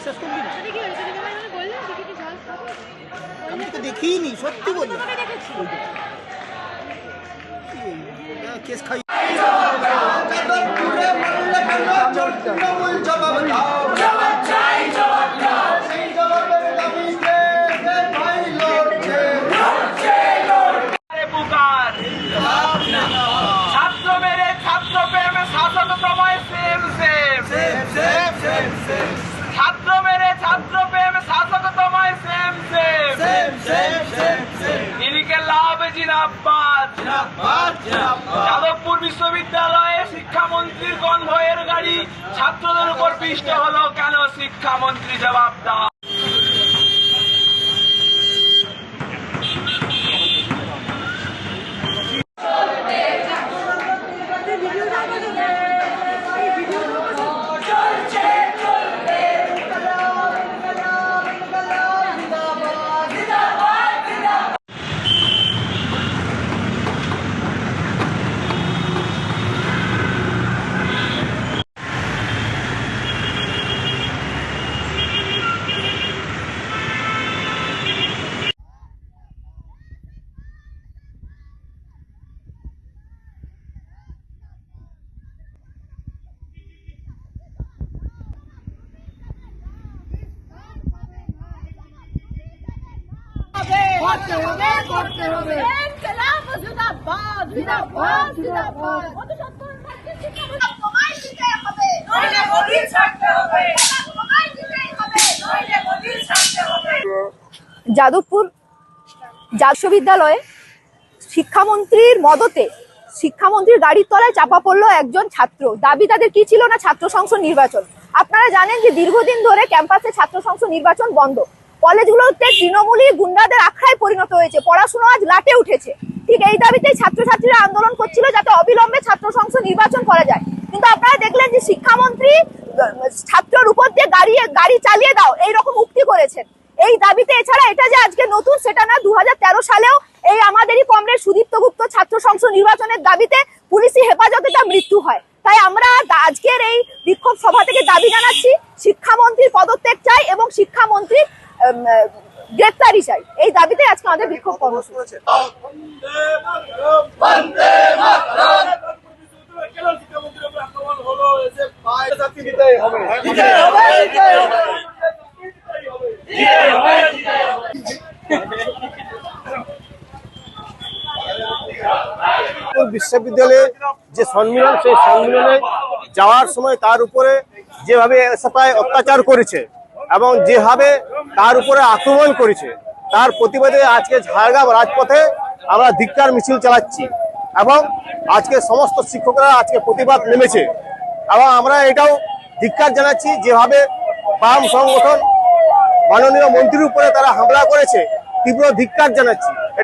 বিশ্বাস করবি না আমি তো দেখিনি সত্যি বলি কেস খাই যাদবপুর বিশ্ববিদ্যালয়ে শিক্ষামন্ত্রীর কনভয়ের গাড়ি ছাত্রদের উপর পৃষ্ঠ হলো কেন শিক্ষামন্ত্রী জবাব দাও। নইলে মোদি ছাড়তে হবে। যাদবপুর জাতীয় বিশ্ববিদ্যালয়ে শিক্ষামন্ত্রীর মদতে শিক্ষামন্ত্রীর গাড়ির তলায় চাপা পড়ল একজন ছাত্র। দাবি তাদের কি ছিল না? ছাত্র সংসদ নির্বাচন। আপনারা জানেন যে দীর্ঘদিন ধরে ক্যাম্পাসে ছাত্র সংসদ নির্বাচন বন্ধ। কলেজগুলোতে তৃণমূলী গুন্ডাদের আখড়ায় পরিণত হয়েছে পড়াশোনা আজ লাটে উঠেছে। ঠিক এই দাবিতেই ছাত্রছাত্রীরা আন্দোলন করছিল যাতে অবিলম্বে ছাত্র সংসদ নির্বাচন করা যায়। কিন্তু আপনারা দেখলেন যে শিক্ষামন্ত্রী ছাত্রর উপর দিয়ে গাড়ি গাড়ি চালিয়ে দাও এই রকম উক্তি করেছেন। এই দাবিতে এছাড়া এটা যে আজকে নতুন সেটা না দু হাজার তেরো সালেও এই আমাদেরই কমরেড সুদীপ্ত গুপ্ত ছাত্র সংসদ নির্বাচনের দাবিতে পুলিশি হেফাজতে তার মৃত্যু হয়। তাই আমরা আজকের এই বিক্ষোভ সভা থেকে দাবি জানাচ্ছি শিক্ষামন্ত্রীর পদত্যাগ চাই এবং আহ, গ্রেপ্তারি চাই এই দাবিতে আজকে আমাদের বিক্ষোভ কর্মসূচি। বিশ্ববিদ্যালয়ে যে সম্মিলন, সেই সম্মিলনে যাওয়ার সময় তার উপরে যেভাবে অত্যাচার করেছে এবং যেভাবে তার উপরে আক্রমণ করেছে, তার প্রতিবাদে আজকে ঝাড়গ্রাম রাজপথে আমরা ধিক্কার মিছিল চালাচ্ছি এবং আজকে সমস্ত শিক্ষকরা আজকে প্রতিবাদ নেমেছে। এবং আমরা এটাও ধিক্কার জানাচ্ছি যেভাবে বাম সংগঠন মাননীয় মন্ত্রীর উপরে তারা হামলা করেছে, তীব্র ধিক্কার জানাচ্ছি।